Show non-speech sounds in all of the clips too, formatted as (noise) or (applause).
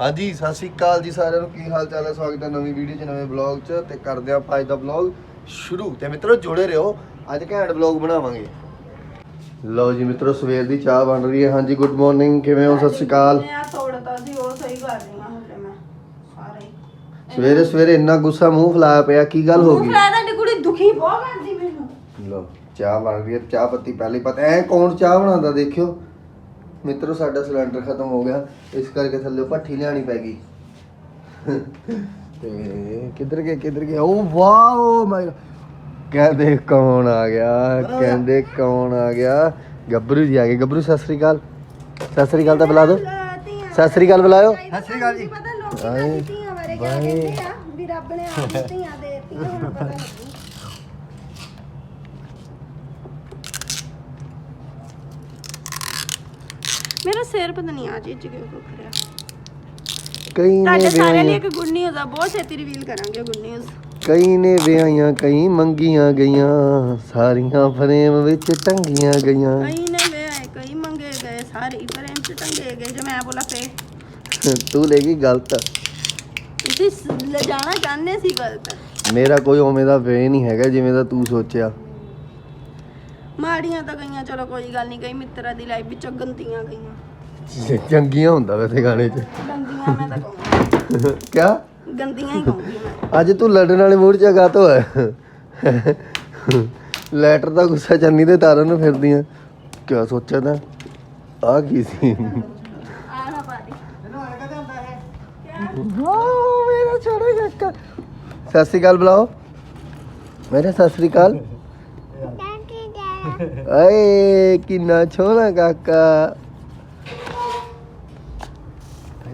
ਹਾਂਜੀ ਸਤਿ ਸ਼੍ਰੀ ਅਕਾਲ ਜੀ ਸਾਰਿਆਂ ਨੂੰ। ਕੀ ਹਾਲ ਚਾਲ ਹੈ? ਸਵਾਗਤ ਹੈ ਨਵੀਂ ਵੀਡੀਓ 'ਚ ਨਵੇਂ ਵਲੌਗ 'ਚ ਤੇ ਕਰਦੇ ਆਪਾਂ ਅੱਜ ਦਾ ਵਲੌਗ ਸ਼ੁਰੂ। ਤੇ ਮਿੱਤਰੋ ਜੁੜੇ ਰਹੋ। ਅੱਜ ਘੈਂਟ ਵਲੌਗ ਬਣਾਵਾਂਗੇ। ਲਓ ਜੀ ਮਿੱਤਰੋ ਸਵੇਰ ਦੀ ਚਾਹ ਬਣ ਰਹੀ ਹੈ। ਹਾਂਜੀ ਗੁੱਡ ਮਾਰਨਿੰਗ ਕਿਵੇਂ ਹੋ? ਸਤਿ ਸ਼੍ਰੀ ਅਕਾਲ। ਮੈਂ ਤੋੜਦਾ ਸੀ ਉਹ ਸਹੀ ਕਰ ਰਹੀ ਹਾਂ ਹੁਣ ਮੈਂ। ਸਾਰੇ। ਹੀ। ਸਵੇਰੇ ਸਵੇਰੇ ਇੰਨਾ ਗੁੱਸਾ ਮੂੰਹ ਫਲਾਇਆ ਪਿਆ ਕੀ ਗੱਲ ਹੋ ਗਈ? ਫੜਾ ਤੁਹਾਡੀ ਕੁੜੀ ਦੁਖੀ ਬਹੁਤ ਕਰਦੀ ਮੈਨੂੰ। ਲਓ ਚਾਹ ਬਣ ਰਹੀ ਹੈ। ਚਾਹ ਪੱਤੀ ਪਹਿਲੇ ਪਤਾ ਐ ਕੌਣ ਚਾਹ ਬਣਾਉਂਦਾ ਦੇਖਿਓ। ਮਿੱਤਰੋ ਸਾਡਾ ਸਿਲੰਡਰ ਖਤਮ ਹੋ ਗਿਆ। ਇਸ ਕਰਕੇ ਥੱਲੇ ਭੱਠੀ ਲਿਆਣੀ ਪੈ ਗਈ। ਤੇ ਕਿੱਧਰ ਗਿਆ ਕਿੱਧਰ ਗਿਆ ਉਹ ਵਾਓ ਮਾਈ ਕਹਿੰਦੇ ਕੌਣ ਆ ਗਿਆ? ਕਹਿੰਦੇ ਕੌਣ ਆ ਗਿਆ? ਗੱਭਰੂ ਜੀ ਆ ਗਏ। ਗੱਭਰੂ ਸਤਿ ਸ੍ਰੀ ਅਕਾਲ। ਸਤਿ ਸ੍ਰੀ ਅਕਾਲ ਤਾਂ ਬੁਲਾ ਦਿਓ। ਸਤਿ ਸ੍ਰੀ ਅਕਾਲ ਬੁਲਾਇਓ। ਸਤਿ ਸ਼੍ਰੀ ਅਕਾਲ ਜੀ। ਪਤਾ ਲੋਕੀ ਬਾਏ। ਤਾਂ ਧੀਆਂ ਬਾਰੇ ਕਿਆ ਬਾਏ। ਕਹਿੰਦੇ ਆ ਵੀ ਰੱਬ ਨੇ ਆਪ ਧੀਆਂ ਦੇ ਦਿੱਤੀਆਂ ਹੁਣ ਪਤਾ ਲੱਗੂ। ਮੇਰਾ ਸਿਰ ਪਤਾ ਨਹੀਂ ਆ ਜੀ ਕਿਉਂ ਦੁਖ ਰਿਹਾ। ਕਈ ਨੇ ਤੁਹਾਡੇ ਸਾਰਿਆਂ ਲਈ ਵਿਆਹੀਆਂ ਇੱਕ ਗੁੱਡ ਨਿਊਜ਼ ਆ ਬਹੁਤ ਛੇਤੀ ਰਿਵੀਲ ਕਰਾਂਗੇ ਗੁੱਡ ਨਿਊਜ਼ ਕਈ ਨੇ ਵਿਆਹੀਆਂ ਕਈ ਮੰਗੀਆਂ ਗਈਆਂ ਸਾਰੀਆਂ ਫਰੇਮ ਵਿੱਚ ਟੰਗੀਆਂ ਗਈਆਂ। ਕਈ ਨੇ ਵੇ ਕਈ ਮੰਗੇ ਗਏ ਸਾਰੇ ਹੀ ਫਰੇਮ ਚ ਟੰਗੇ ਗਏ ਜੇ ਮੈਂ ਬੋਲਾ ਫੇ ਤੂੰ ਲੈ ਗਈ ਗਲਤ। ਤੁਸੀਂ ਸ- ਲਿਜਾਣਾ ਚਾਹੁੰਦੇ ਸੀ ਗਲਤ। ਮੇਰਾ ਕੋਈ ਉਵੇਂ ਦਾ ਵੇ ਨਹੀਂ ਹੈਗਾ ਜਿਵੇਂ ਦਾ ਤੂੰ ਸੋਚਿਆ। ਮਾੜੀਆਂ ਤਾਂ ਗਈਆਂ ਚਲੋ ਕੋਈ ਗੱਲ ਨਹੀਂ ਕਈ ਮਿੱਤਰਾਂ ਦੀ ਲਾਈਫ ਵਿੱਚੋਂ ਗੰਦੀਆਂ ਗਈਆਂ। ਚੰਗੀਆਂ ਹੁੰਦਾ ਵੈਸੇ ਗਾਣੇ 'ਚ। ਗੰਦੀਆਂ ਮੈਂ ਤਾਂ ਕਹੂੰਗੀ। ਕਿਆ? ਗੰਦੀਆਂ ਹੀ ਕਹੂੰਗੀ ਮੈਂ। ਅੱਜ ਤੂੰ ਲੜਨ ਵਾਲੇ ਮੂਡ 'ਚ ਗਾ ਤੋ ਹੈ ਲੈਟਰ ਦਾ ਗੁੱਸਾ ਚੰਨੀ ਦੇ ਤਾਰਨ ਨੂੰ ਫਿਰਦੀਆਂ। ਕਿਆ ਸੋਚਿਆ ਤਾਂ? ਆ ਕੀ ਸੀ? ਆ ਨਾ ਪਾਦੀ ਵਾਹ ਮੇਰਾ ਛੋਟਾ ਕਾਕਾ ਸਤਿ ਸ੍ਰੀ ਅਕਾਲ ਬੁਲਾਓ। ਮੇਰੇ ਸਤਿ ਸ੍ਰੀ ਅਕਾਲ। ਏ ਕਿੰਨਾ ਛੋਣਾ ਕਾਕਾ।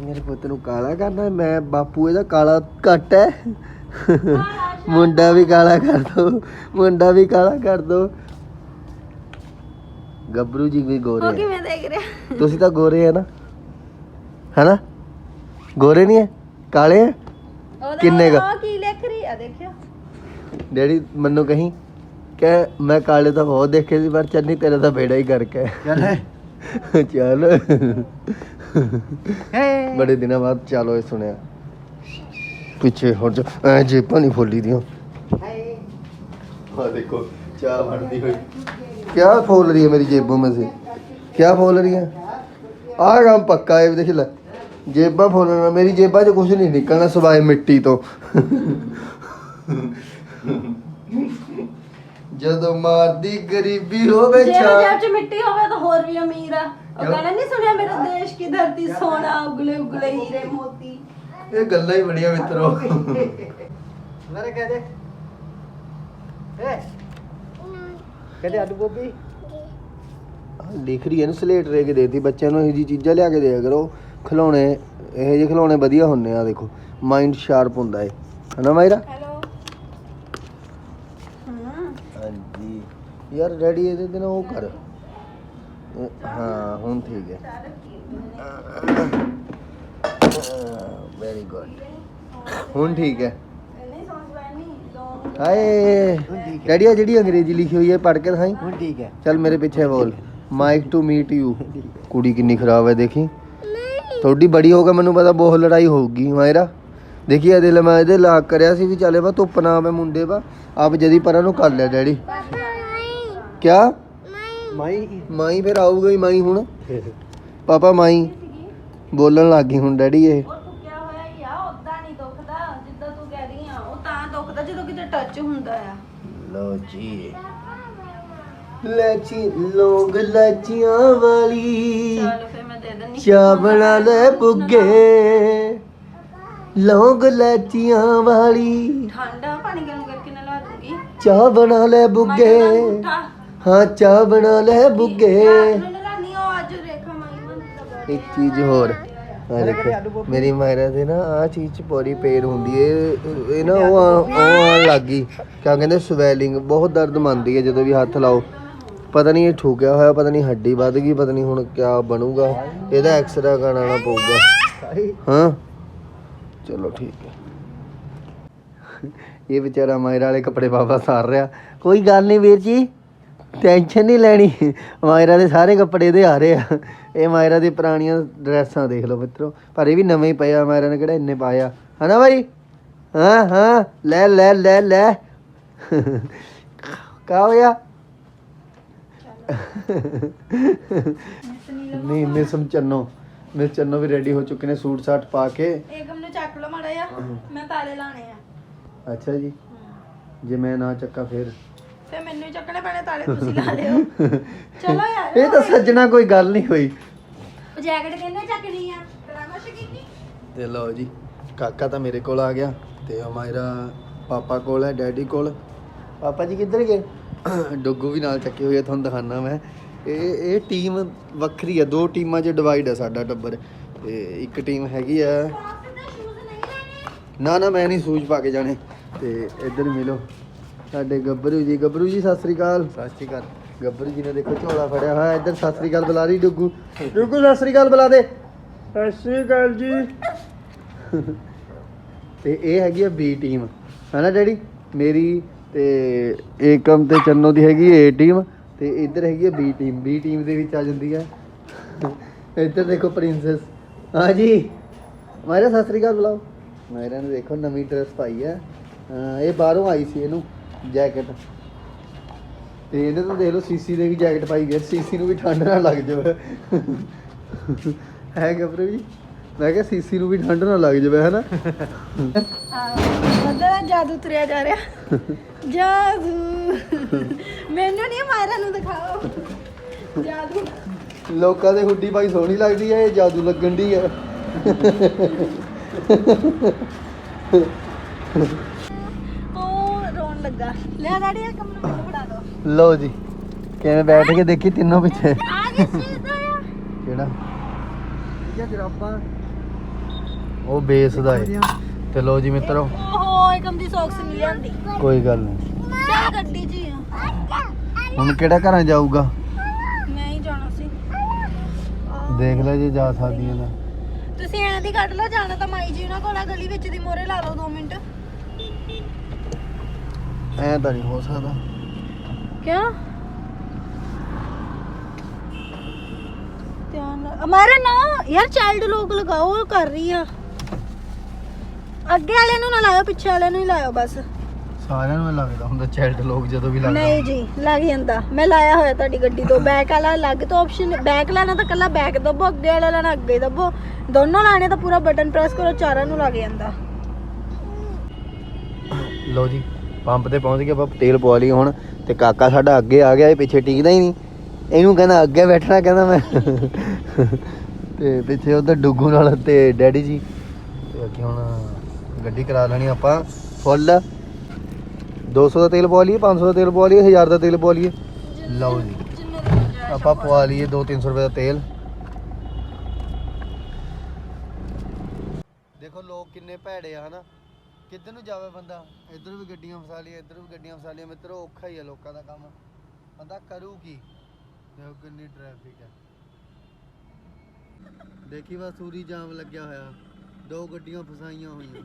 ਮੇਰੇ ਪੁੱਤ ਨੂੰ ਕਾਲਾ ਕਰਨਾ ਮੈਂ ਬਾਪੂ ਇਹਦਾ ਕਾਲਾ ਘੱਟ ਹੈ ਮੁੰਡਾ ਵੀ ਕਾਲਾ ਕਰ ਦੋ ਮੁੰਡਾ ਵੀ ਕਾਲਾ ਕਰ ਦੋ। ਗੱਭਰੂ ਜੀ ਵੀ ਗੋਰੇ ਉਹ ਹੈ ਕਿਵੇਂ ਦੇਖ ਰਿਹਾ? ਤੁਸੀਂ ਤਾਂ ਗੋਰੇ ਹੈ ਨਾ। ਹੈਨਾ? ਗੋਰੇ ਨਹੀਂ ਹੈ ਕਾਲੇ ਹੈ ਕਿੰਨੇ ਕੁ? ਉਹ ਕੀ ਲਿਖ ਰਹੀ ਆ ਦੇਖਿਓ। ਡੈਡੀ ਮੈਨੂੰ ਕਹੀਂ। ਕਹੇ ਮੈਂ ਕਾਲੇ ਤਾਂ ਬਹੁਤ ਦੇਖੇ ਸੀ ਪਰ ਚੰਨੀ ਤੇਰਾ ਤਾਂ ਬੇੜਾ ਹੀ ਕਰਕੇ। ਚੱਲ ਬੜੇ ਦਿਨਾਂ ਬਾਅਦ ਚਲੋ ਇਹ ਸੁਣਿਆ। ਪਿੱਛੇ ਹੋਰ ਜਾ ਐ ਜੇਬਾਂ ਨਹੀਂ ਫੋਲੀ ਦੀਆਂ। ਆ ਦੇਖੋ ਚਾਹ ਬਣਦੀ ਹੋਈ। ਕਿਆ ਫੋਲ ਰਹੀ ਹੈ ਮੇਰੀ ਜੇਬੋਂ ਮੇਂ ਸੇ ਕਿਆ ਫੋਲ ਰਹੀ ਹੈ? ਆਹ ਕੰਮ ਪੱਕਾ ਹੈ ਦੇਖ ਲੈ। ਜੇਬਾਂ ਫੋਲਣਾ ਮੇਰੀ ਜੇਬਾਂ 'ਚ ਕੁਝ ਨਹੀਂ ਨਿਕਲਣਾ ਸਵਾਏ ਮਿੱਟੀ ਤੋਂ। ਜਦੋਂ ਮਾਰਦੀ ਗਰੀਬੀ ਹੋਵੇ ਜੇ ਛਾ। ਜੇਬ ਚ ਮਿੱਟੀ ਹੋਵੇ ਤਾਂ ਹੋਰ ਵੀ ਅਮੀਰ ਆ। ਉਹ? ਕਹਿੰਦਾ ਨਹੀਂ ਸੁਣਿਆ ਮੇਰੇ ਦੇਸ਼ ਕੀ ਧਰਤੀ ਸੋਨਾ ਉਗਲੇ ਉਗਲੇ ਹੀਰੇ ਮੋਤੀ। ਇਹ ਗੱਲਾਂ ਹੀ ਬੜੀਆਂ ਮਿੱਤਰੋ ਮੇਰੇ ਕਹਦੇ ਏ ਕਹਦੇ ਆਲੂ ਗੋਭੀ? ਲਿਖ ਰਹੀ ਹੈ ਨਾ ਸਲੇਟ ਰੇ ਕੇ ਦੇਤੀ। ਬੱਚਿਆਂ ਨੂੰ ਇਹ ਜੀ ਚੀਜ਼ਾਂ ਲਿਆ ਕੇ ਦਿਆ ਕਰੋ। ਖਿਲੌਣੇ ਇਹ ਜਿਹੇ ਖਿਲੌਣੇ ਵਧੀਆ ਹੁੰਨੇ ਆ ਦੇਖੋ। ਮਾਈਂਡ ਸ਼ਾਰਪ ਹੁੰਦਾ ਏ। ਹਨਾ ਮਾਇਰਾ ਹੈਲੋ ਹੂੰ ਹਾਂਜੀ ਯਾਰ ਰੈਡੀ ਇਹਦੇ ਤੇ ਨਾ ਉਹ ਕਰ। ਹਾਂ ਹੁਣ ਠੀਕ ਹੈ। ਵੈਰੀ ਗੁੱਡ ਹੁਣ ਠੀਕ ਹੈ। ਹਾਏ ਡੈਡੀ ਆ ਜਿਹੜੀ ਅੰਗਰੇਜ਼ੀ ਲਿਖੀ ਹੋਈ ਹੈ ਪੜ੍ਹ ਕੇ ਦਿਖਾਈ। ਹੁਣ ਠੀਕ ਹੈ। ਚੱਲ ਮੇਰੇ ਪਿੱਛੇ ਬੋਲ। ਮਾਈਕ ਟੂ ਮੀਟ ਯੂ ਕੁੜੀ ਕਿੰਨੀ ਖਰਾਬ ਹੈ ਦੇਖੀ। ਤੁਹਾਡੀ ਬੜੀ ਹੋ ਕੇ ਮੈਨੂੰ ਪਤਾ ਬਹੁਤ ਲੜਾਈ ਹੋਊਗੀ ਮਾਇਰਾ। ਦੇਖੀ ਇਹਦੇ ਲਈ ਮੈਂ ਇਹਦੇ ਲਾਕ ਕਰਿਆ ਸੀ ਵੀ ਚੱਲੇ ਬਾ ਧੁੱਪ ਨਾ ਆਵੇ ਮੁੰਡੇ ਬਾ ਆਪ ਜਦੀ ਪਰਾਂ ਨੂੰ ਕਰ ਲਿਆ ਡੈਡੀ। ਕਿਆ? ਮਾਈ। ਮਾਈ। ਫਿਰ ਆਊਗਾ ਹੀ ਮਾਈ ਹੁਣ। ਪਾਪਾ ਮਾਈ ਬੋਲਣ ਲੱਗ ਗਈ ਹੁਣ ਡੈਡੀ ਇਹ। ਉਹ ਤੂੰ ਕਿਆ ਹੋਇਆ ਯਾ ਉਦਾਂ ਨਹੀਂ ਦੁਖਦਾ ਜਿੱਦਾਂ ਤੂੰ ਕਹਿ ਰਹੀ ਆ ਉਹ ਤਾਂ ਦੁਖਦਾ ਜਦੋਂ ਕਿਤੇ ਟੱਚ ਹੁੰਦਾ ਆ। ਲੋ ਜੀ। ਲੈਚੀ ਲੋਗ ਲੈਚੀਆਂ ਵਾਲੀ। ਚਲ ਫਿਰ ਮੈਂ ਦੇ ਦਿੰਨੀ। ਚਾਹ ਬਣਾ ਲੈ ਬੁੱਗੇ। ਲੌਂਗ ਲੈਚੀਆਂ ਵਾਲੀ। ਠੰਡਾ ਪਾਣੀ ਗਰਮ ਕਰਕੇ ਨਲਾ ਦੂੰਗੀ। ਚਾਹ ਬਣਾ ਲੈ ਬੁੱਗੇ। ਹਾਂ ਚਾਹ ਬਣਾ ਲੈ ਬੁੱਗੇ। ਨਲਾਨੀ ਉਹ ਅੱਜ ਰੇਖਾ ਮਾਈ ਬੰਦ ਇੱਕ ਚੀਜ਼ ਹੋਰ। ਆ ਦੇਖੋ ਮੇਰੀ ਮਾਇਰਾ ਦੇ ਨਾ ਆ ਚੀਜ਼ ਚ ਪੂਰੀ ਪੇਨ ਹੁੰਦੀ ਏ। ਇਹ- ਇਹ ਨਾ ਉਹ ਆ- ਉਹ ਆਉਣ ਲੱਗ ਗਈ। ਕਿਆ ਕਹਿੰਦੇ ਸਵੈਲਿੰਗ ਬਹੁਤ ਦਰਦ ਮੰਨਦੀ ਹੈ ਜਦੋਂ ਵੀ ਹੱਥ ਲਾਓ। ਪਤਾ ਨਹੀਂ ਇਹ ਠੋਕਿਆ ਹੋਇਆ ਪਤਾ ਨਹੀਂ ਹੱਡੀ ਵੱਧ ਗਈ ਪਤਾ ਨਹੀਂ ਹੁਣ ਕਿਆ ਬਣੂਗਾ। ਇਹਦਾ ਐਕਸਰਾ ਕਰਾਉਣਾ ਪਊਗਾ। ਹਾਂ। ਚਲੋ ਠੀਕ ਹੈ ਇਹ ਵਿਚਾਰਾ ਮਾਇਰਾ ਵਾਲੇ ਕੱਪੜੇ ਵਾਪਸ ਸਾਰ ਰਿਹਾ। ਕੋਈ ਗੱਲ ਨਹੀਂ ਵੀਰ ਜੀ। ਟੈਨਸ਼ਨ ਨਹੀਂ ਲੈਣੀ। ਮਾਇਰਾ ਦੇ ਸਾਰੇ ਕੱਪੜੇ ਇਹਦੇ ਆ ਰਹੇ ਆ। ਇਹ ਮਾਇਰਾ ਦੀ ਪੁਰਾਣੀਆਂ ਡਰੈਸਾਂ ਦੇਖ ਲਓ ਮਿੱਤਰੋ। ਪਰ ਇਹ ਵੀ ਨਵੇਂ ਹੀ ਪਏ ਆ ਮਾਇਰਾ ਨੇ ਕਿਹੜਾ ਇੰਨੇ ਪਾਏ ਆ। ਹਨਾ ਬਾਈ? ਹਾਂ ਹਾਂ। ਲੈ ਲੈ ਲੈ ਲੈ। ਕਾ ਹੋਇਆ ਨਹੀਂ ਮਿਸਮ ਚੰਨੋ। ਮਿਸ ਚੰਨੋ ਵੀ ਰੈਡੀ ਹੋ ਚੁੱਕੇ ਨੇ ਸੂਟ ਸਾਟ ਪਾ ਕੇ। ਏਕਮ ਨੂੰ ਚੱਕ ਲਓ ਮਾੜਾ ਜਿਹਾ। ਮੈਂ ਤਾਲੇ ਲਾਣੇ ਆ। ਅੱਛਾ ਜੀ। ਜੇ ਮੈਂ ਨਾ ਚੱਕਾ ਫਿਰ। ਫੇ ਮੈਨੂੰ ਹੀ ਚੱਕਣੇ ਪੈਣੇ ਤਾਲੇ ਤੁਸੀਂ ਲਾ ਲਿਓ। (laughs) ਚਲੋ ਯਾਰ ਇਹ ਤਾਂ ਸੱਜਣਾ ਕੋਈ ਗੱਲ ਨਹੀਂ ਹੋਈ। ਜੈਕਟ ਕਹਿੰਦੇ ਚੱਕਣੀ ਆ? ਕਰਾਮਾ ਸ਼ਕਿਨੀ ਤੇ ਲਓ ਜੀ ਕਾਕਾ ਤਾਂ ਮੇਰੇ ਕੋਲ ਆ ਗਿਆ ਤੇ ਮਾਇਰਾ ਪਾਪਾ ਕੋਲ ਹੈ ਡੈਡੀ ਕੋਲ। ਪਾਪਾ ਜੀ ਕਿੱਧਰ ਗਏ? (coughs) ਡੁੱਗੂ ਵੀ ਨਾਲ ਚੱਕੇ ਹੋਏ ਆ ਤੁਹਾਨੂੰ ਦਿਖਾਣਾ ਮੈਂ। ਇਹ ਇਹ ਟੀਮ ਵੱਖਰੀ ਆ ਦੋ ਟੀਮਾਂ 'ਚ ਡਿਵਾਈਡ ਆ ਸਾਡਾ ਟੱਬਰ। ਤੇ ਇੱਕ ਟੀਮ ਹੈਗੀ ਆ। ਨਾ ਨਾ ਮੈਂ ਨਹੀਂ ਸੂਝ ਪਾ ਕੇ ਜਾਣੇ। ਤੇ ਇੱਧਰ ਮਿਲੋ। ਸਾਡੇ ਗੱਭਰੂ ਜੀ ਗੱਭਰੂ ਜੀ ਸਤਿ ਸ੍ਰੀ ਅਕਾਲ। ਸਤਿ ਸ੍ਰੀ ਅਕਾਲ। ਗੱਭਰੂ ਜੀ ਨੇ ਦੇਖੋ ਝੋਲਾ ਫੜਿਆ ਹੋਇਆ ਇੱਧਰ ਸਤਿ ਸ੍ਰੀ ਅਕਾਲ ਬੁਲਾ ਰਹੀ ਡੁੱਗੂ। ਡੁੱਗੂ ਸਤਿ ਸ੍ਰੀ ਅਕਾਲ ਬੁਲਾ ਦੇ। ਸਤਿ ਸ੍ਰੀ ਅਕਾਲ ਜੀ। ਤੇ ਇਹ ਹੈਗੀ ਆ ਬੀ ਟੀਮ ਹੈਨਾ ਡੈਡੀ? ਮੇਰੀ ਤੇ ਏਕਮ ਤੇ ਚੰਨੋ ਦੀ ਹੈਗੀ ਏ ਟੀਮ ਤੇ ਇੱਧਰ ਹੈਗੀ ਆ ਬੀ ਟੀਮ ਬੀ ਟੀਮ ਦੇ ਵਿੱਚ ਆ ਜਾਂਦੀ ਹੈ ਇੱਧਰ ਦੇਖੋ ਪ੍ਰਿੰਸੈਸ ਹਾਂ ਜੀ। ਮਾਇਰਾ ਸਤਿ ਸ੍ਰੀ ਅਕਾਲ ਬੁਲਾਓ। ਮਾਇਰਾ ਨੇ ਦੇਖੋ ਨਵੀਂ ਡਰੈਸ ਪਾਈ ਹੈ ਹਾਂ, ਇਹ ਬਾਹਰੋਂ ਆਈ ਸੀ ਇਹਨੂੰ। ਜੈਕਟ। ਤੇ ਇਹਨੇ ਤਾਂ ਦੇਖ ਲਓ ਸੀਸੀ ਦੇ ਵੀ ਜੈਕਟ ਪਾਈ ਗਈ ਸੀਸੀ ਨੂੰ ਵੀ ਠੰਡ ਨਾ ਲੱਗ ਜਾਵੇ। ਹੈ ਗੱਭਰੂ ਜੀ ਮੈਂ ਕਿਹਾ ਸੀਸੀ ਨੂੰ ਵੀ ਠੰਡ ਨਾ ਲੱਗ ਜਾਵੇ ਹੈਨਾ? ਬੰਦਾ ਜਾਦੂ ਤੁਰਿਆ ਜਾ ਰਿਹਾ। ਜਾਦੂ। ਮੈਨੂੰ ਨਹੀਂ ਮਾਇਰਾ ਨੂੰ ਦਿਖਾਓ। ਜਾਦੂ। ਲੋਕਾਂ ਦੇ ਹੁੱਡੀ ਪਾਈ ਸੋਹਣੀ ਲੱਗਦੀ ਹੈ ਇਹ ਜਾਦੂ ਲੱਗਣ ਦੀ ਹੈ ਲੱਗਾ। ਲੈ ਡੈਡੀ ਇਹ ਕੰਮ ਨੂੰ ਮੈਨੂੰ ਫੜਾ ਦਿਓ ਲਓ ਜੀ ਕਿਵੇਂ ਬੈਠ ਕੇ ਦੇਖੀ ਤਿੰਨੋਂ ਪਿੱਛੇ? ਆ ਕਿਸ ਚੀਜ਼ ਦਾ ਆ ਕਿਹੜਾ ਇਹ ਜਰਾਬਾਂ ਉਹ ਬੇਸ ਦਾ ਹੈ ਤੇ ਲਓ ਜੀ ਮਿੱਤਰੋ। ਓਹੋ ਏਕਮ ਦੀ ਸੌਕਸ ਨਹੀਂ ਲਿਆਂਦੀ। ਕੋਈ ਗੱਲ ਨਹੀਂ। ਗੱਡੀ ਹੁਣ ਕਿਹੜਾ ਘਰਾਂ ਜਾਊਗਾ? ਮੈਂ ਹੀ ਜਾਣਾ ਸੀ। ਆਹ, ਦੇਖ ਲੈ ਜੇ ਜਾ ਸਕਦੀ ਹੈ ਤਾਂ। ਤੁਸੀਂ ਐਂ ਦੀ ਕੱਢ ਲਓ ਜਾਣਾ ਤਾਂ ਮਾਈ ਜੀ ਉਹਨਾਂ ਕੋਲ ਆ ਗਲੀ ਵਿੱਚ ਦੀ ਮੋਰੇ ਲਾ ਲਓ 2 ਮਿੰਟ। ਐਂ ਤਾਂ ਨਹੀਂ ਹੋ ਸਕਦਾ। ਕਿਉਂ? ਧਿਆਨ ਹਮਾਰਾ ਨਾ ਯਾਰ ਚਾਈਲਡ ਲੋਕ ਲਗਾਓ ਉਹ ਕਰ ਰਹੀ ਆ। ਅੱਗੇ ਵਾਲੇ ਨੂੰ ਨਾ ਲਾਇਓ ਪਿੱਛੇ ਵਾਲੇ ਨੂੰ ਹੀ ਲਾਇਓ ਬਸ। ਸਾਰਿਆਂ ਨੂੰ ਲੱਗਦਾ ਹੁੰਦਾ ਚੈਲਡ ਲੋਕ ਜਦੋਂ ਵੀ ਲੱਗਦਾ। ਨਹੀਂ ਜੀ ਲੱਗ ਜਾਂਦਾ। ਮੈਂ ਲਾਇਆ ਹੋਇਆ ਤੁਹਾਡੀ ਗੱਡੀ ਤੋਂ। ਬੈਕ ਵਾਲਾ ਅਲੱਗ ਤੋਂ ਆਪਸ਼ਨ ਬੈਕ ਲੈਣਾ ਤਾਂ ਕੱਲਾ ਬੈਕ ਦੱਬੋ ਅੱਗੇ ਵਾਲਾ ਲੈਣਾ ਅੱਗੇ ਦੱਬੋ। ਦੋਨੋਂ ਲਾਣੇ ਤਾਂ ਪੂਰਾ ਬਟਨ ਪ੍ਰੈਸ ਕਰੋ ਚਾਰਾਂ ਨੂੰ ਲੱਗ ਜਾਂਦਾ। ਲਓ ਜੀ ਪੰਪ ਤੇ ਪਹੁੰਚ ਗਏ ਆਪਾਂ ਤੇਲ ਪਵਾ ਲਈ ਹੁਣ, ਤੇ ਕਾਕਾ ਸਾਡਾ ਅੱਗੇ ਆ ਗਿਆ, ਇਹ ਪਿੱਛੇ ਟਿਕਦਾ ਹੀ ਨਹੀਂ। ਇਹਨੂੰ ਕਹਿੰਦਾ, ਅੱਗੇ ਬੈਠਣਾ, ਕਹਿੰਦਾ ਮੈਂ। ਤੇ ਪਿੱਛੇ ਉਧਰ ਡੁੱਗੂ ਨਾਲ ਤੇ ਡੈਡੀ ਜੀ। ਤੇ ਅੱਗੇ ਹੁਣ ਗੱਡੀ ਕਰਾ ਲੈਣੀ ਆਪਾਂ, ਫੁੱਲ। 200 ਦਾ ਤੇਲ ਪਵਾ ਲਈਏ 500 ਦਾ ਤੇਲ ਪਵਾ ਲਈਏ 1000 ਦਾ ਤੇਲ ਪਵਾ ਲਈਏ। ਲਓ ਜੀ, ਆਪਾਂ ਪਵਾ ਲਈਏ 2-300 ਰੁਪਏ ਦਾ ਤੇਲ। ਦੇਖੋ ਲੋਕ ਕਿੰਨੇ ਭੈੜੇ ਆ, ਹਨਾ। ਕਿੱਧਰ ਨੂੰ ਜਾਵੇ ਬੰਦਾ? ਇੱਧਰ ਵੀ ਗੱਡੀਆਂ ਫਸਾ ਲਈਆਂ ਇੱਧਰ ਵੀ ਗੱਡੀਆਂ ਫਸਾ ਲਈਆਂ ਮਿੱਤਰੋ, ਔਖਾ ਹੀ ਆ ਲੋਕਾਂ ਦਾ ਕੰਮ। ਬੰਦਾ ਕਰੂ ਕੀ? ਦੇਖੋ ਕਿੰਨੀ ਟ੍ਰੈਫਿਕ ਹੈ। ਦੇਖੀ ਵਾ ਸੂਰੀ ਜਾਮ ਲੱਗਿਆ ਹੋਇਆ। ਦੋ ਗੱਡੀਆਂ ਫਸਾਈਆਂ ਹੋਈਆਂ।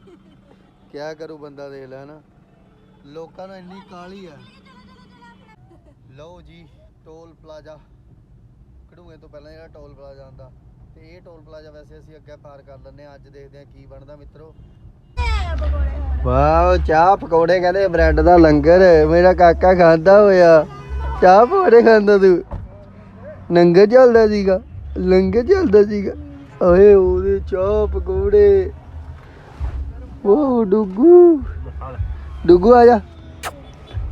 ਕਿਆ ਕਰੂ ਬੰਦਾ ਦੇਖ ਲੈ, ਹਨਾ? ਲੋਕਾਂ ਨੂੰ ਇੰਨੀ ਕਾਲੀ ਆ ਲਓ ਜੀ, ਟੋਲ ਪਲਾਜ਼ਾ। ਕਢੂਏ ਤੋਂ ਪਹਿਲਾਂ ਜਿਹੜਾ ਟੋਲ ਪਲਾਜ਼ਾ ਆਉਂਦਾ। ਤੇ ਇਹ ਟੋਲ ਪਲਾਜ਼ਾ ਵੈਸੇ ਅਸੀਂ ਅੱਗੇ ਪਾਰ ਕਰ ਲੈਂਦੇ ਆ ਅੱਜ ਦੇਖਦੇ ਆ ਕੀ ਬਣਦਾ, ਮਿੱਤਰੋ। ਆ ਪਕੌੜੇ ਵਾਓ, ਚਾਹ ਪਕੌੜੇ ਕਹਿੰਦੇ ਬ੍ਰੈਡ ਦਾ ਲੰਗਰ, ਮੇਰਾ ਕਾਕਾ ਖਾਂਦਾ ਹੋਇਆ। ਚਾਹ ਪਕੌੜੇ ਖਾਂਦਾ ਤੂੰ। ਲੰਗਰ ਚੱਲਦਾ ਸੀਗਾ, ਲੰਗਰ ਚੱਲਦਾ ਸੀਗਾ। ਓਏ ਉਹਦੇ ਚਾਹ ਪਕੌੜੇ। ਉਹ ਡੁੱਗੂ। ਡੁੱਗੂ ਆ ਜਾ।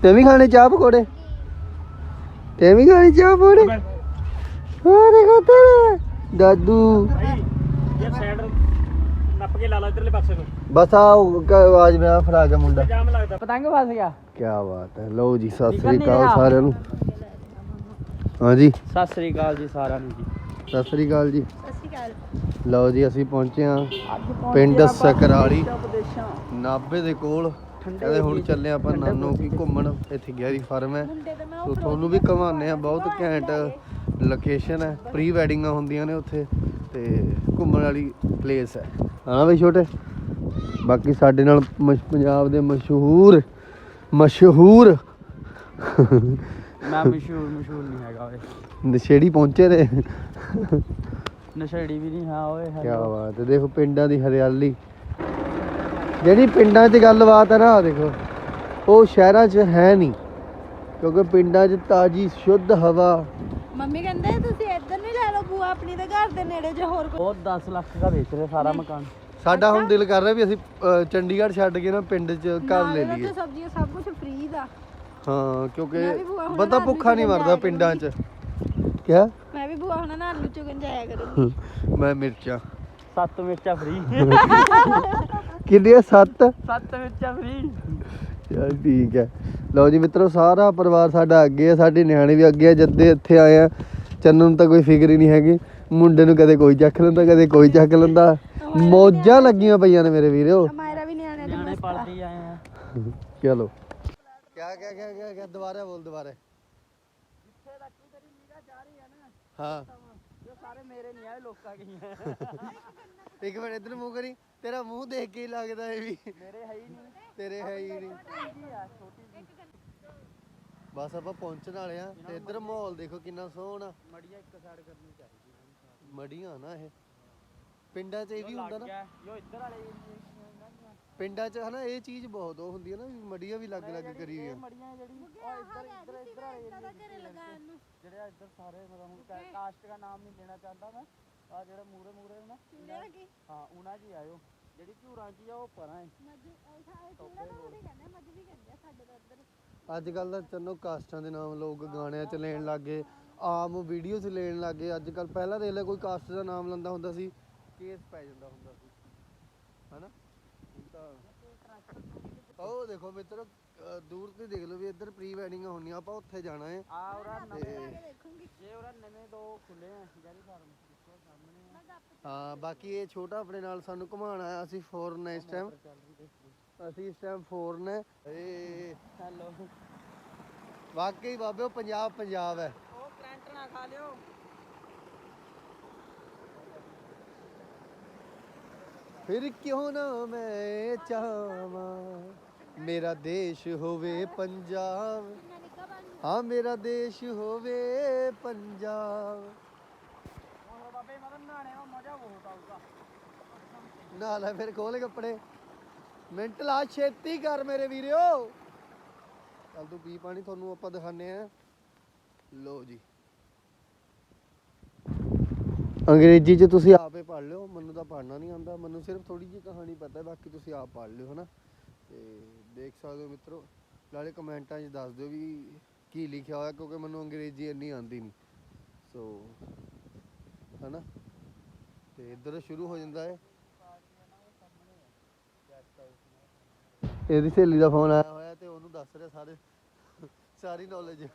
ਤੇ ਵੀ ਖਾਣੇ ਚਾਹ ਪਕੌੜੇ? ਤੇ ਵੀ ਖਾਣੇ ਚਾਹ ਪਕੌੜੇ? ਆ ਦੇਖੋ ਤੇ ਦਾਦੂ। ਇਹ ਸਾਈਡ ਨੱਪ ਕੇ ਲਾ ਲਾ ਇਧਰਲੇ ਪਾਸੇ ਨੂੰ। ਬਸ ਆ ਆਵਾਜ਼ ਮੇਰਾ ਫੜਾ ਗਿਆ ਮੁੰਡਾ। ਜਾਮ ਲੱਗਦਾ। ਪਤੰਗ ਫਸ ਗਿਆ। ਕੀ ਬਾਤ ਹੈ। ਲਓ ਜੀ ਸਤਿ ਸ੍ਰੀ ਆ ਅਕਾਲ? ਸਾਰਿਆਂ ਨੂੰ। ਹਾਂਜੀ ਸਤਿ ਸ੍ਰੀ ਅਕਾਲ ਜੀ ਸਾਰਿਆਂ ਨੂੰ ਜੀ। ਸਤਿ ਸ੍ਰੀ ਅਕਾਲ ਜੀ। ਸਤਿ ਸ਼੍ਰੀ ਅਕਾਲ। ਲਓ ਜੀ ਅਸੀਂ ਪਹੁੰਚੇ ਹਾਂ ਅੱਜ ਪਿੰਡ ਸਕਰਾਲੀ। ਨਾਭੇ ਦੇ ਕੋਲ। ਕਹਿੰਦੇ ਹੁਣ ਚੱਲੇ ਆਪਾਂ ਨਾਨੋ ਕੀ ਘੁੰਮਣ। ਇੱਥੇ ਗੈਰੀ ਫਾਰਮ ਹੈ। ਮੈਂ ਸੋ ਤੁਹਾਨੂੰ ਵੀ ਘਮਾਉਂਦੇ ਆ ਬਹੁਤ ਘੈਂਟ ਲੋਕੇਸ਼ਨ ਹੈ। ਪ੍ਰੀ ਵੈਡਿੰਗਾਂ ਹੁੰਦੀਆਂ ਨੇ ਉੱਥੇ। ਤੇ ਘੁੰਮਣ ਵਾਲੀ ਪਲੇਸ ਹੈ। ਹਨਾ ਬਈ ਛੋਟੇ? ਬਾਕੀ ਸਾਡੇ ਨਾਲ ਪੰਜਾਬ ਦੇ ਮਸ਼ਹੂਰ ਮਸ਼ਹੂਰ ਮੈਂ ਮਸ਼ਹੂਰ ਮਸ਼ਹੂਰ ਨਹੀਂ ਹੈਗਾ ਓਏ। ਨਸ਼ੇੜੀ ਪਹੁੰਚੇ ਨੇ ਨਸ਼ੇੜੀ ਵੀ ਨਹੀਂ ਹਾਂ ਓਏ ਕੀ ਬਾਤ ਹੈ ਦੇਖੋ ਪਿੰਡਾਂ ਦੀ ਹਰਿਆਲੀ। ਜਿਹੜੀ ਪਿੰਡਾਂ 'ਚ ਗੱਲਬਾਤ ਹੈ ਨਾ ਦੇਖੋ ਉਹ ਸ਼ਹਿਰਾਂ 'ਚ ਹੈ ਨਹੀਂ ਕਿਉਂਕਿ ਪਿੰਡਾਂ 'ਚ ਤਾਜੀ ਸ਼ੁੱਧ ਹਵਾ। ਮੰਮੀ ਕਹਿੰਦੇ ਤੁਸੀਂ ਇੱਧਰ ਨਹੀਂ ਲੈ ਲਓ ਬੂਆ ਆਪਣੀ ਦੇ ਘਰ ਦੇ ਨੇੜੇ ਜੇ ਹੋਰ ਕੋਈ। ਉਹ 10 ਲੱਖ ਦਾ ਵੇਚ ਰਹੇ ਸਾਰਾ ਮਕਾਨ। ਸਾਡਾ ਹੁਣ ਦਿਲ ਕਰ ਰਿਹਾ ਵੀ ਅਸੀਂ ਚੰਡੀਗੜ੍ਹ ਛੱਡ ਕੇ ਨਾ ਪਿੰਡ 'ਚ ਘਰ ਲੈ ਨਾਲੇ ਲਈਏ। ਉੱਥੇ ਸਬਜ਼ੀਆਂ ਸਭ ਕੁਝ ਫ੍ਰੀ ਦਾ। ਹਾਂ ਕਿਉਂਕਿ ਮੈਂ ਵੀ ਭੂਆ ਹੁਣ ਬੰਦਾ ਨਾ ਭੁੱਖਾ ਨਹੀਂ ਆਲੂ ਮਰਦਾ ਪਿੰਡਾਂ 'ਚ। ਕਿਆ? ਮੈਂ ਵੀ ਬੂਆ ਹੁਣ ਨਾ ਆਲੂ ਚੁਗਣ ਜਾਇਆ ਕਰੂੰਗੀ। ਮੈਂ ਮਿਰਚਾਂ। ਸੱਤ ਮਿਰਚਾਂ ਫ੍ਰੀ ਕਿੰਨੀਆਂ? ਸੱਤ? ਸੱਤ ਮਿਰਚਾਂ ਫ੍ਰੀ ਚਲ ਠੀਕ ਹੈ। ਲਓ ਜੀ ਮਿੱਤਰੋ ਸਾਰਾ ਪਰਿਵਾਰ ਸਾਡਾ ਅੱਗੇ ਹੈ ਸਾਡੇ ਨਿਆਣੇ ਵੀ ਅੱਗੇ ਆ ਜੱਦੇ ਇੱਥੇ ਆਏ ਆ। ਚੰਨੂ ਨੂੰ ਤਾਂ ਕੋਈ ਫਿਕਰ ਹੀ ਨਹੀਂ ਹੈਗੀ। ਮੁੰਡੇ ਨੂੰ ਕਦੇ ਕੋਈ ਚੱਕ ਲੈਂਦਾ ਕਦੇ ਕੋਈ ਚੱਕ ਲੈਂਦਾ। ਮੌਜਾਂ ਲੱਗੀਆਂ ਪਈਆਂ ਨੇ ਮੇਰੇ ਵੀਰੋ। ਮਾਇਰਾ ਵੀ ਨਿਆਣਿਆਂ ਦੇ ਨਿਆਣੇ ਮਸਤ ਆ। ਪੜਦੇ ਆਏ ਆ। ਚਲੋ। ਕਿਆ ਕਿਆ ਕਿਆ ਕਿਆ ਕਿਆ ਦੁਬਾਰਾ ਬੋਲ ਦੁਬਾਰਾ। ਹਾਂ ਸਾਰੇ ਮੇਰੇ ਨਹੀਂ ਆਏ ਲੋਕਾਂ ਗਈਆਂ। ਇੱਕ ਮਿੰਟ ਇਧਰ ਮੂੰਹ ਕਰੀ। ਤੇਰਾ ਮੂੰਹ ਦੇਖ ਕੇ ਹੀ ਲੱਗਦਾ ਇਹ ਵੀ। ਮੇਰੇ ਹੈ ਹੀ ਨਹੀਂ। ਤੇਰੇ ਹੈ ਹੀ ਨਹੀਂ। ਬਸ ਆਪਾਂ ਪਹੁੰਚਣ ਵਾਲੇ ਆ। ਤੇ ਇਧਰ ਮਾਹੌਲ ਦੇਖੋ ਕਿੰਨਾ ਸੋਹਣਾ। ਮੜੀਆਂ ਇੱਕ ਸਾਈਡ ਕਰਨੀ ਚਾਹੀਦੀ ਮੜੀਆਂ ਨਾ ਇਹ। ਪਿੰਡਾਂ 'ਚ ਇਹ ਵੀ ਹੁੰਦਾ ਨਾ। ਜੋ ਇੱਧਰ ਵਾਲੇ ਪਿੰਡਾਂ 'ਚ ਹਨਾ ਇਹ ਚੀਜ਼ ਬਹੁਤ ਉਹ ਹੁੰਦੀ ਹੈ ਨਾ ਵੀ ਮੜੀਆਂ ਵੀ ਲੱਗ ਲੱਗ ਕਰੀ ਹੋਈਆਂ। ਮੜੀਆਂ ਜਿਹੜੀ ਉਹ ਇੱਧਰ ਇੱਧਰ ਇੱਧਰ ਵਾਲੇ ਜਿਹੜੇ ਆ ਇੱਧਰ ਸਾਰੇ ਮਤਲਬ ਹੁਣ ਕਾ- ਕਾਸਟ ਦਾ ਨਾਮ ਨਹੀਂ ਲੈਣਾ ਚਾਹੁੰਦਾ ਮੈਂ। ਆ ਜਿਹੜੇ ਮੂਰੇ ਮੂਰੇ ਨੇ। ਨਾ ਹਾਂ ਉਹਨਾਂ 'ਚ ਹੀ ਆਇਓ। ਜਿਹੜੀ ਝੂਰਾਂ 'ਚ ਹੀ ਆ ਉਹ ਪਰਾਂ ਹੈ ਅੱਜ ਕੱਲ ਤਾਂ ਚੰਨੋ ਕਾਸਟਾਂ ਦੇ ਨਾਮ ਲੋਕ ਗਾਣਿਆਂ 'ਚ ਲੈਣ ਲੱਗੇ ਆਮ ਵੀਡੀਓ 'ਚ ਲੈਣ ਲੱਗੇ ਅੱਜ ਕੱਲ ਪਹਿਲਾਂ ਦੇਖ ਲੈ ਕੋਈ ਕਾਸਟ ਦਾ ਨਾਮ ਲੈਂਦਾ ਹੁੰਦਾ ਸੀ। ਕੇਸ ਪੈ ਜਾਂਦਾ ਹੁੰਦਾ ਸੀ। ਹਨਾ? ਹੁਣ ਤਾਂ ਉਹ ਦੇਖੋ ਮਿੱਤਰੋ ਅਹ ਦੂਰ ਤੇ ਦੇਖ ਲਓ ਵੀ ਇੱਧਰ ਪ੍ਰੀ ਵੈਡਿੰਗਾਂ ਹੋਣੀਆਂ ਆਪਾਂ ਉੱਥੇ ਜਾਣਾ ਹੈ। ਆ ਉਹਰਾ ਨਵੇਂ ਤੇ ਜੇ ਉਹਰਾ ਨਵੇਂ ਦੋ ਖੁੱਲੇ ਆ ਜਿਹੜੀ ਫਾਰਮ ਦੇਖੋ ਸਾਹਮਣੇ ਆ। ਹਾਂ ਬਾਕੀ ਇਹ ਛੋਟਾ ਆਪਣੇ ਨਾਲ ਸਾਨੂੰ ਘੁਮਾਉਣ ਆਇਆ ਅਸੀਂ ਫੋਰਨ ਇਸ ਟਾਈਮ ਅਸੀਂ ਇਸ ਟਾਈਮ ਫੋਰਨ ਹੈ ਏ ਹੈਲੋ। ਵਾਕਈ ਬਾਬੇ ਉਹ ਪੰਜਾਬ ਪੰਜਾਬ ਹੈ। ਉਹ ਕਰੰਟ ਨਾ ਖਾ ਲਿਓ। ਫਿਰ ਕਿਉਂ ਨਾ ਮੈਂ ਚਾਹਾਂ ਮੇਰਾ ਦੇਸ਼ ਹੋਵੇ ਪੰਜਾਬ। ਹਾਂ, ਮੇਰਾ ਦੇਸ਼ ਹੋਵੇ ਪੰਜਾਬ। ਨਾ ਲੈ ਫਿਰ ਖੋਲ ਕੱਪੜੇ। ਮਿੰਟ ਲਾ, ਛੇਤੀ ਕਰ ਮੇਰੇ ਵੀਰਿਓ। ਚੱਲ ਤੂੰ ਪੀ ਪਾਣੀ, ਤੁਹਾਨੂੰ ਆਪਾਂ ਦਿਖਾਣੇ ਆ ਲੋ ਜੀ। ਅੰਗਰੇਜ਼ੀ ਚ ਤੁਸੀਂ ਆਪੇ ਪੜ੍ਹ ਲਿਓ, ਮੈਨੂੰ ਤਾਂ ਪੜ੍ਹਨਾ ਨਹੀਂ ਆਉਂਦਾ, ਮੈਨੂੰ ਸਿਰਫ ਥੋੜੀ ਜਿਹੀ ਕਹਾਣੀ ਪਤਾ ਹੈ ਬਾਕੀ ਤੁਸੀਂ ਆਪ ਪੜ੍ਹ ਲਿਓ, ਹਨਾ? ਤੇ ਦੇਖ ਸਕਦੇ ਹੋ ਮਿੱਤਰੋ, ਨਾਲੇ ਕਮੈਂਟਾਂ 'ਚ ਦੱਸ ਦਿਓ ਵੀ ਕੀ ਲਿਖਿਆ ਹੋਇਆ, ਕਿਉਂਕਿ ਮੈਨੂੰ ਅੰਗਰੇਜ਼ੀ ਇੰਨੀ ਆਉਂਦੀ ਨਹੀਂ। ਸੋ, ਹਨਾ? ਤੇ ਇੱਧਰ ਸ਼ੁਰੂ ਹੋ ਜਾਂਦਾ ਹੈ ਇਹਦੀ ਸਹੇਲੀ ਦਾ ਫੋਨ ਆਇਆ ਹੋਇਆ ਤੇ ਉਹਨੂੰ ਦੱਸ ਰਿਹਾ ਸਾਰੇ, ਸਾਰੀ ਨੌਲੇਜ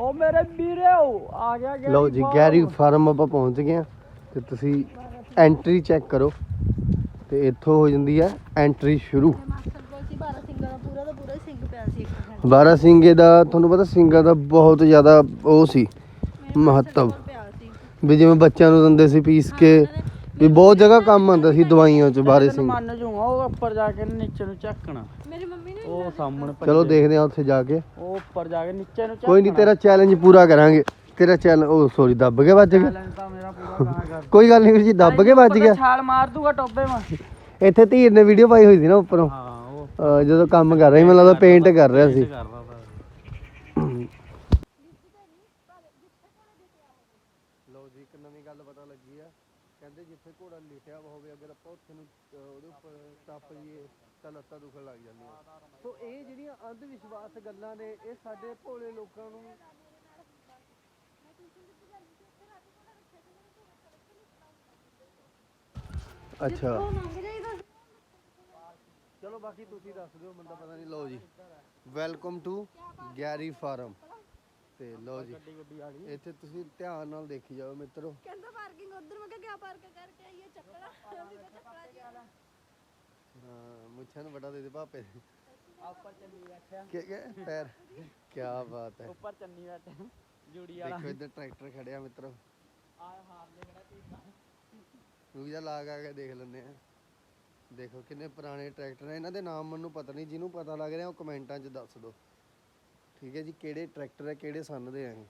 ਉਹ ਮੇਰੇ ਵੀਰੇ ਆ ਗਿਆ ਗਿਆ ਲਓ ਜੀ ਗੈਰੀ ਫਾਰਮ। ਆਪਾਂ ਪਹੁੰਚ ਗਏ ਹਾਂ ਤੇ ਤੁਸੀਂ ਐਂਟਰੀ ਚੈੱਕ ਕਰੋ ਤੇ ਇੱਥੋਂ ਹੋ ਜਾਂਦੀ ਹੈ ਐਂਟਰੀ ਸ਼ੁਰੂ। ਮਾਸਟਰ ਕੋਲ ਸੀ 12 ਸਿੰਘਾਂ ਦਾ ਪੂਰਾ ਦਾ ਪੂਰਾ ਸਿੰਘ ਪਿਆ ਸੀ ਇੱਕ ਘੰਟੇ ਬਾਰਾ ਸਿੰਘੇ ਦਾ ਤੁਹਾਨੂੰ ਪਤਾ ਸਿੰਘਾਂ ਦਾ ਬਹੁਤ ਜ਼ਿਆਦਾ ਉਹ ਸੀ ਮਹੱਤਵ। ਵੀ ਜਿਵੇਂ ਬੱਚਿਆਂ ਨੂੰ ਦਿੰਦੇ ਸੀ ਪੀਸ ਕੇ ਵੀ ਬਹੁਤ ਜਗ੍ਹਾ ਕੰਮ ਆਉਂਦਾ ਸੀ ਦਵਾਈਆਂ 'ਚ ਬਾਰੇ ਸਿੰਘ ਮੰਨ ਜੂਗਾ ਉਹ ਉੱਪਰ ਜਾ ਕੇ ਨੀਚੇ ਨੂੰ ਝੱਕਣਾ ਮੇਰੀ ਮੰਮੀ ਨੇ ਉਹ ਸਾਹਮਣੇ ਚਲੋ। ਦੇਖਦੇ ਹਾਂ ਉੱਥੇ ਜਾ ਕੇ। ਉੱਪਰ ਜਾ ਕੇ ਨੀਚੇ ਨੂੰ ਕੋਈ ਨਹੀਂ ਤੇਰਾ ਚੈਲੰਜ ਪੂਰਾ ਕਰਾਂਗੇ। ਤੇਰਾ ਚੈਲੰਜ ਉਹ ਸੌਰੀ ਦੱਬ ਕੇ ਵੱਜ ਗਿਆ। ਚੈਲੰਜ ਤਾਂ ਮੇਰਾ ਪੂਰਾ ਕਹਾਂ ਕਰ ਕੋਈ ਗੱਲ ਨਹੀਂ ਵੀਰ ਜੀ ਦੱਬ ਕੇ ਵੱਜ ਗਿਆ। ਛਾਲ ਮਾਰ ਦੂਗਾ ਟੋਬੇ ਮਾ ਇੱਥੇ ਧੀਰ ਨੇ ਵੀਡੀਓ ਪਾਈ ਹੋਈ ਸੀ ਨਾ ਉੱਪਰੋਂ। ਹਾਂ ਉਹ ਅਹ ਜਦੋਂ ਕੰਮ ਕਰ ਰਿਹਾ ਸੀ ਮੈਨੂੰ ਲੱਗਦਾ ਪੇਂਟ ਕਰ ਰਿਹਾ ਸੀ। ਕਰਦਾ ਤਾ। ਲਓ ਜੀ ਇੱਕ ਨਵੀਂ ਗੱਲ ਪਤਾ ਲੱਗੀ ਆ ਕਹਿੰਦੇ ਜਿੱਥੇ ਘੋੜਾ ਲਿਟਿਆ ਹੋਵੇ ਅਗਰ ਆਪਾਂ ਉੱਥੇ ਨੂੰ ਅਹ ਉਹਦੇ ਉੱਪਰ ਟੱਪ ਜੀਏ ਤਾਂ ਲੱਤਾਂ ਦੁਖਣ ਲੱਗ ਜਾਂਦੀਆਂ ਸੋ ਇਹ ਜਿਹੜੀਆਂ ਅੰਧ ਵਿਸ਼ਵਾਸ ਗੱਲਾਂ ਨੇ ਇਹ ਸਾਡੇ ਭੋਲੇ ਲੋਕਾਂ ਨੂੰ ਅੱਛਾ। ਚਲੋ ਬਾਕੀ ਤੁਸੀਂ ਦੱਸ ਦਿਓ ਤਾਂ ਪਤਾ ਨਹੀਂ ਲਓ ਜੀ। ਵੈਲਕਮ ਟੂ ਗੈਰੀ ਫਾਰਮ ਤੇ ਲਓ ਜੀ ਇੱਥੇ ਤੁਸੀਂ ਧਿਆਨ ਨਾਲ ਦੇਖੀ ਜਾਓ ਮਿੱਤਰੋ। ਕਹਿੰਦਾ ਪਾਰਕਿੰਗ ਉਧਰ ਮੈਂ ਕਿਹਾ ਕਿਆ ਪਾਰਕ ਕਰਕੇ ਆਈਏ ਚੱਕੜਾ ਵੀ ਚੱਕੜਾ ਜੀ ਹਾਂ ਮੁੱਛਾਂ ਨੂੰ ਵੱਡਾ ਦੇ ਦੇ ਪਾਪੇ ਉੱਪਰ ਚੰਨੀ ਬੈਠਿਆ ਕੀ ਕੀ? ਪੈਰ। ਕੀ ਬਾਤ ਹੈ। ਉੱਪਰ ਚੰਨੀ ਬੈਠਿਆ ਜੂੜੀ ਵਾਲਾ। ਦੇਖੋ ਇੱਧਰ ਟਰੈਕਟਰ ਖੜਿਆ ਮਿੱਤਰੋ। ਆ ਹਾਰ ਦੇ ਕਿਹੜਾ ਚੀਜ਼ ਰੁਕ ਜਾ ਲਾ ਕੇ ਦੇਖ ਲੈਂਦੇ ਆ। ਦੇਖੋ ਕਿੰਨੇ ਪੁਰਾਣੇ ਟਰੈਕਟਰ ਨੇ। ਇਹਨਾਂ ਦੇ ਨਾਮ ਮੈਨੂੰ ਪਤਾ ਨਹੀਂ। ਜਿਹਨੂੰ ਪਤਾ ਲੱਗ ਰਿਹਾ ਉਹ ਕਮੈਂਟਾਂ 'ਚ ਦੱਸ ਦਿਓ ਠੀਕ ਹੈ ਜੀ ਕਿਹੜੇ ਟਰੈਕਟਰ ਹੈ ਕਿਹੜੇ ਸੰਨ ਦੇ ਆ ਇਹ?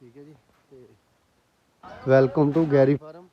ਠੀਕ ਹੈ ਜੀ ਤੇ ਵੈਲਕਮ ਟੂ ਗੈਰੀ ਫਾਰਮ